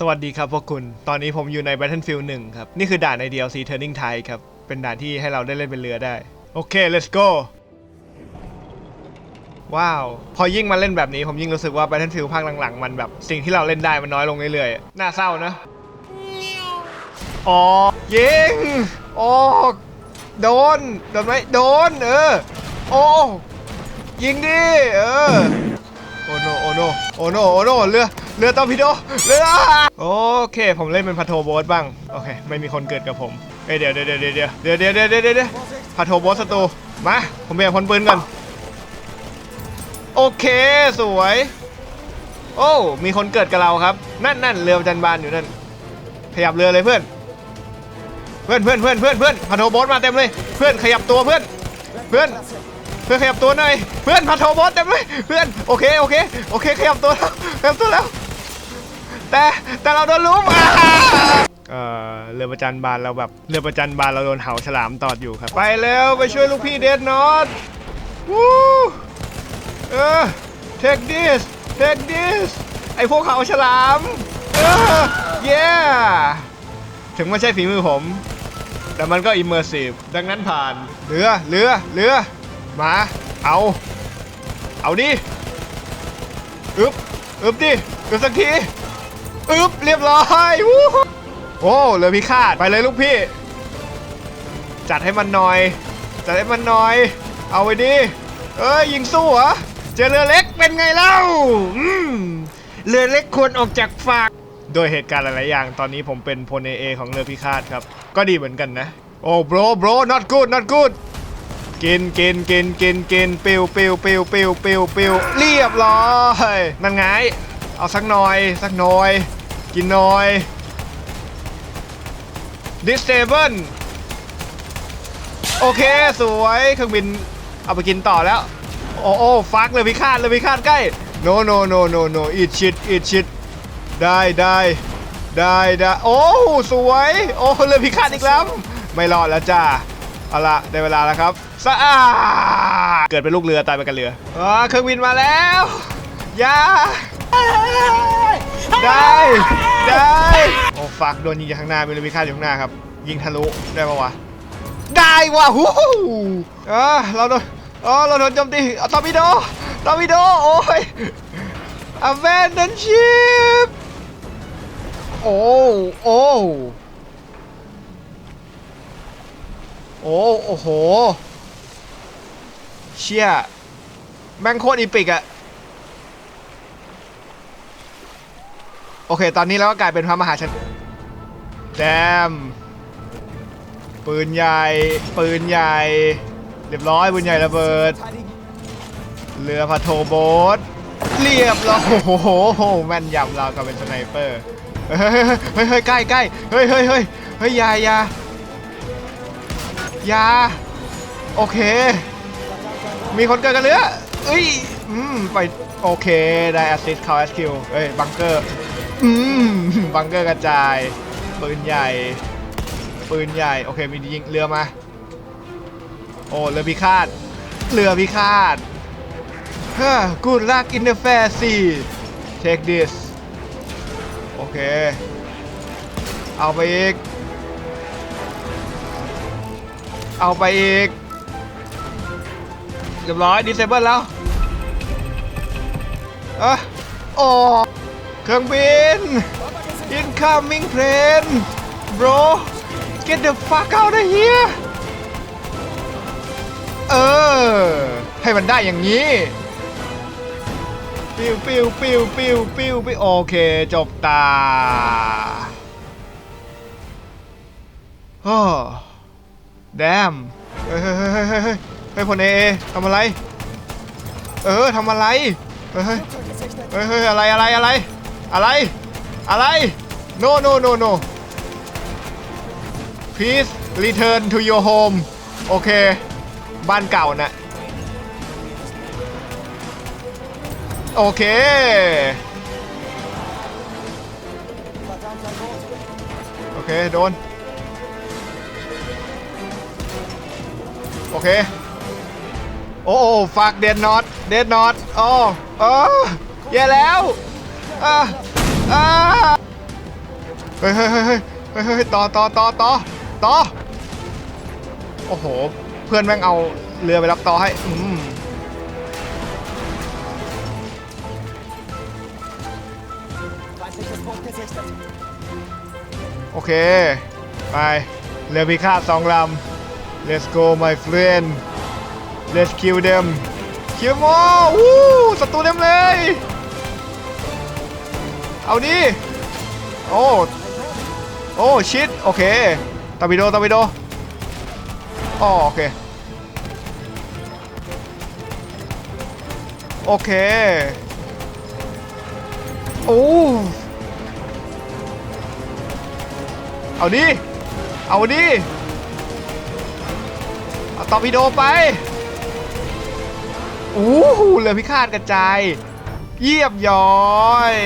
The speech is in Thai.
สวัสดีครับพวกคุณ ตอนนี้ผมอยู่ใน Battlefield 1 ครับ นี่คือด่านใน DLC Turning Tide ครับ เป็นด่านที่ให้เราได้เล่นเป็นเรือได้ โอเค let's go ว้าว พอยิ่งมาเล่นแบบนี้ ผมยิ่งรู้สึกว่า Battlefield ภาคหลังๆ มันแบบ สิ่งที่เราเล่นได้มันน้อยลงเรื่อยๆ น่าเศร้านะ อ๋อ ยิงโอ้โดน โดนไหมโดน เออ โอ้ ยิงดิ เออ โอโน โอโน โอโน โอโน เรือ เรือตอร์ปิโดเรือโอเค ผมเล่นเป็นพาโทโบ๊ทบ้าง โอเค ไม่มีคนเกิดกับผมเอ้ยเดี๋ยวเดี๋ยวเดี๋ยวเดี๋ยวเดี๋ยวเดี๋ยวเดี๋ยวเดี๋ยวเดี๋ยวพาโทโบ๊ทศัตรูมา ผมเปลี่ยนพลปืนก่อน โอเค สวย โอ้ มีคนเกิดกับเราครับ นั่นนั่นเรือประจันบานอยู่นั่น ขยับเรือเลยเพื่อน เพื่อนเพื่อนเพื่อนเพื่อนเพื่อนพาโทโบ๊ทมาเต็มเลย เพื่อนขยับตัวเพื่อน เพื่อนเพื่อนขยับตัวหน่อย เพื่อนพาโทโบสเต็มเลย เพื่อน โอเค โอเค โอเค ขยับตัวแล้ว ขยับตัวแล้ว แต่แต่เราโดนลุมอ่าเออเรือประจันบานเราแบบเรือประจันบานเราโดนเหาฉลามตอดอยู่ครับ ไปแล้วไปช่วยลูกพี่เดดนอตวู้เออ take this take this ไอพวกเหาฉลามเออ yeah ถึงไม่ใช่ฝีมือผม แต่มันก็ immersive ดังนั้นผ่านเรือเรือเรือมาเอา เอาดิอึบอึบดิอึบสักที อึบเรียบร้อยวู้โอ้เรือพิฆาตไปเลยลูกพี่ จัดให้มันหน่อย จัดให้มันหน่อย เอาไว้ดิเอ้ยยิงสู้เหรอเจอเรือเล็กเป็นไงเล่าอืมเรือเล็กควรออกจากฝากโดยเหตุการณ์หลายๆอย่าง ตอนนี้ผมเป็นพลเอเอของเรือพิฆาตครับ ก็ดีเหมือนกันนะ โอ้ bro bro not good not good กินกินกินกินกินปิวปิวปิวปิวปิวปิวเรียบร้อยนั่นไง เอาสักหน่อย สักหน่อย กินหน่อย disable โอเค สวยเครื่องบินเอาไปกินต่อแล้ว โอ้โอ้ฟักเลยพิฆาตเลยพิฆาตใกล้ no no no no no eat shit eat shit ได้ได้ได้ได้โอ้สวย โอ้เลยพิฆาตอีกแล้ว ไม่รอดแล้วจ้าเอาละได้เวลาแล้วครับสะอาดเกิดเป็นลูกเรือตายไปกับเรืออ๋อเครื่องบินมาแล้วยา ได้ได้โอ้ฟักโดนยิงจากข้างหน้ามีเรือพิฆาตอยู่ข้างหน้าครับ ยิงทะลุได้ปะวะได้ว่ะฮู้เออเราโดนอ๋อเราโดนโจมตีเอาตอร์ปิโดตอร์ปิโดโอ้ย abandon ship โอ้โอ้โอ้โอ้โห เชี่ยแม่งโคตรอีปิกอะ โอเค ตอนนี้เราก็กลายเป็นพระมหาชนแดมปืนใหญ่ ปืนใหญ่ เรียบร้อย ปืนใหญ่ระเบิด เรือพาโทโบ๊ทเรียบร้อย โอ้โหแม่นยำเรากับเป็นสไนเปอร์ เฮ้ยเฮ้ยเฮ้ยใกล้ใกล้เฮ้ยเฮ้ยเฮ้ยเฮ้ยยายายา โอเค มีคนเกิดกันเรือเอ้ย อืม ไป โอเค ได้แอสซิสเขาแอสคิวเฮ้ย บังเกอร์ อืมบังเกอร์กระจาย ปืนใหญ่ ปืนใหญ่ โอเค มียิงเรือมา โอ้เรือพิฆาต เรือพิฆาตฮ้อ good luck in the fair sea take this โอเค เอาไปอีก เอาไปอีก เรียบร้อย disable แล้ว เอะโอ้ เครื่องบิน incoming plane bro get the fuck out of here เออ ให้มันได้อย่างนี้ ปิวปิวปิวปิวปิวปิวโอเค จบตาโอ้แดมเฮ้ยเฮ้ยเฮ้ยเฮ้ยเฮ้ยเฮ้ยพลเอเอทำอะไร เออทำอะไร เฮ้ยเฮ้ยเฮ้ยเฮ้ยอะไรอะไรอะไร อะไร อะไร no no no no please return to your home โอเค บ้านเก่าน่ะโอเค โอเค โดน โอเค โอ้ฟักเดนน็อตเดนน็อตโอ้โอ้แย่แล้ว อ่าอ่าเฮ้ยเฮ้ยเฮ้ยเฮ้ยเฮ้ยต่อต่อต่อต่อต่อโอ้โห เพื่อนแม่งเอาเรือไปรับต่อให้ อืมโอเค ไป เรือพิฆาตสองลำ let's go my friend let's kill them kill them all วู้ศัตรูเต็มเลย เอาดิ โอ้ โอ้ชิดโอเคตอร์ปิโดตอร์ปิโดอ๋อโอเค โอเค โอ้ เอาดิ เอาดิ เอาตอพิโดไป โอ้โหเรือพิฆาตกระจาย เยียบย้อย